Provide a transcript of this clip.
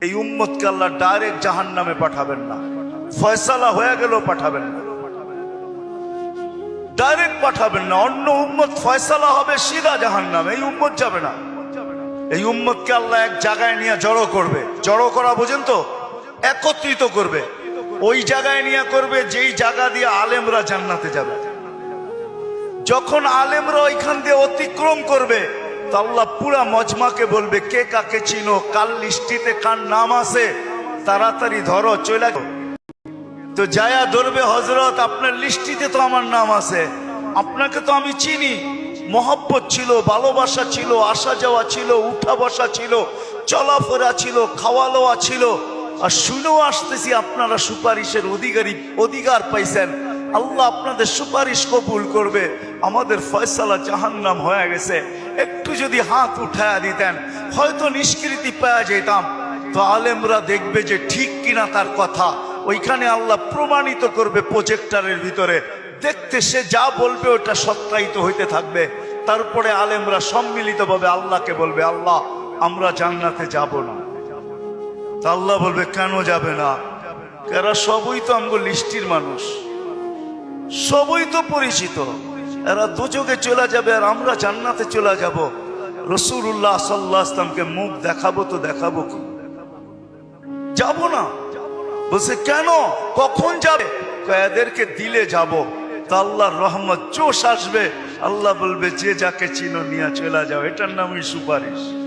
এই উম্মতকে আল্লাহ ডাইরেক্ট জাহান নামে পাঠাবেন না। ফয়সালা হয়ে গেলেও পাঠাবেন না। ডাইরেক্ট পাঠাবেন না। অন্য উম্মত ফয়সালা হবে, সিধা জাহান নামে এই উম্মত যাবে না। এই উম্মতকে আল্লাহ এক জায়গায় নিয়ে জড়ো করবে। জড়ো করা বোঝেন তো? একত্রিত করবে। ওই জায়গায় নিয়ে করবে যেই জায়গা দিয়ে আলেমরা জান্নাতে যাবে। যখন আলেমরা ওইখান দিয়ে অতিক্রম করবে তো আল্লাহ পুরা মজমাকে বলবে, কে কাকে চিনো? কাল লিস্টিতে কার নাম আছে? তাড়াতাড়ি ধরো, চলে। তো যায়া ধরবে হজরত আপনার লিস্টিতে তো আমার নাম আছে। আপনাকে তো আমি চিনি। মহব্বত ছিল, ভালোবাসা ছিল, আসা যাওয়া ছিল, উঠা বসা ছিল, চলাফেরা ছিল, খাওয়া লওয়া ছিল। আর শুনেও আসতেছি, আপনারা সুপারিশের অধিকারী অধিকার পাইছেন। আল্লাহ আপনাদের সুপারিশ কবুল করবে। আমাদের ফয়সালা জাহান্নাম হয়ে গেছে। একটু যদি হাত উঠায়া দিতেন, হয়তো নিষ্কৃতি পাওয়া যেতাম। তো আলেমরা দেখবে যে ঠিক কিনা তার কথা। ওইখানে আল্লাহ প্রমাণিত করবে প্রজেক্টারের ভিতরে। দেখতে সে যা বলবে ওটা সত্যায়িত হইতে থাকবে। তারপরে আলেমরা সম্মিলিতভাবে আল্লাহকে বলবে, আল্লাহ, আমরা জান্নাতে যাব না। তা আল্লাহ বলবে, কেন যাবে না? এরা সবই তো আমগো লিস্টির মানুষ। সবই তো পরিচিত। এরা দুযোগে চলে যাবে আর আমরা জান্নাতে চলে যাব। রসুল্লাহ সাল্লাহ আসলামকে মুখ দেখাবো তো দেখাবো কি? যাব না। বলছে, কেন? কখন যাবে? এদেরকে দিলে যাব। তা আল্লাহর রহমত, জোশ আসবে। আল্লাহ বলবে, যে যাকে চিনো নিয়ে চলে যাও। এটার নামই সুপারিশ।